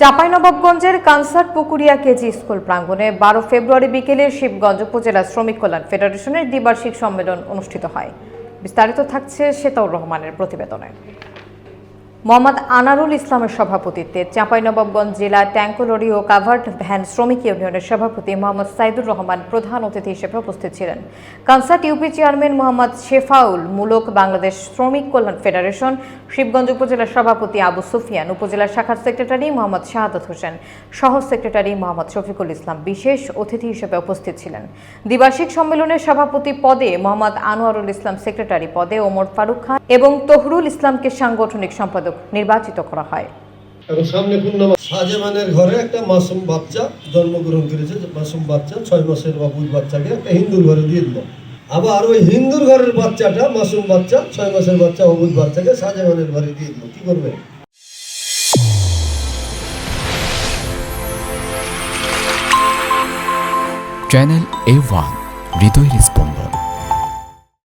চাঁপাইনবাবগঞ্জের কানসার পুকুরিয়া KG school প্রাঙ্গণে বারো ফেব্রুয়ারি বিকেলে শিবগঞ্জ উপজেলা শ্রমিক কল্যাণ ফেডারেশনের দ্বিবার্ষিক সম্মেলন অনুষ্ঠিত হয়। বিস্তারিত থাকছে শেতাউর রহমানের প্রতিবেদনে। মোহাম্মদ আনারুল ইসলামের সভাপতিত্বে চাঁপাইনবাবগঞ্জ জেলা ট্যাঙ্কোলরি ও কাভার্ড ভ্যান শ্রমিক ইউনিয়নের সভাপতি মোহাম্মদ সাইদুর রহমান প্রধান অতিথি হিসেবে উপস্থিত ছিলেন। কানসার্ট ইউপি চেয়ারম্যান মোহাম্মদ শেফাউল মূলক, বাংলাদেশ শ্রমিক কল্যাণ ফেডারেশন, শিবগঞ্জ উপজেলার সভাপতি আবু সুফিয়ান, উপজেলা শাখার সেক্রেটারি মোহাম্মদ শাহাদত হোসেন, সহ সেক্রেটারি মোহাম্মদ শফিকুল ইসলাম বিশেষ অতিথি হিসেবে উপস্থিত ছিলেন। দ্বিবার্ষিক সম্মেলনের সভাপতি পদে মোহাম্মদ আনোয়ারুল ইসলাম সেক্রেটারি পদে ওমর ফারুক খান এবং তহরুল ইসলামকে সাংগঠনিক সম্পাদক নির্বাচিত করা হয়। এবং সামনে পূর্ণমা শাহজামানের ঘরে একটা মাসুম বাচ্চা জন্মগ্রহণ করেছে যে মাসুম বাচ্চা ছয় মাসের বাবুর বাচ্চাকে একটা হিন্দুর ঘরে দিয়ে দিল। আবার ওই হিন্দুর ঘরের বাচ্চাটা মাসুম বাচ্চা ছয় মাসের বাচ্চা অবুজ বাচ্চাকে শাহজামানের ঘরে দিয়ে দিল। কি করবে? চ্যানেল এ ওয়ান হৃদয়ের স্পন্দন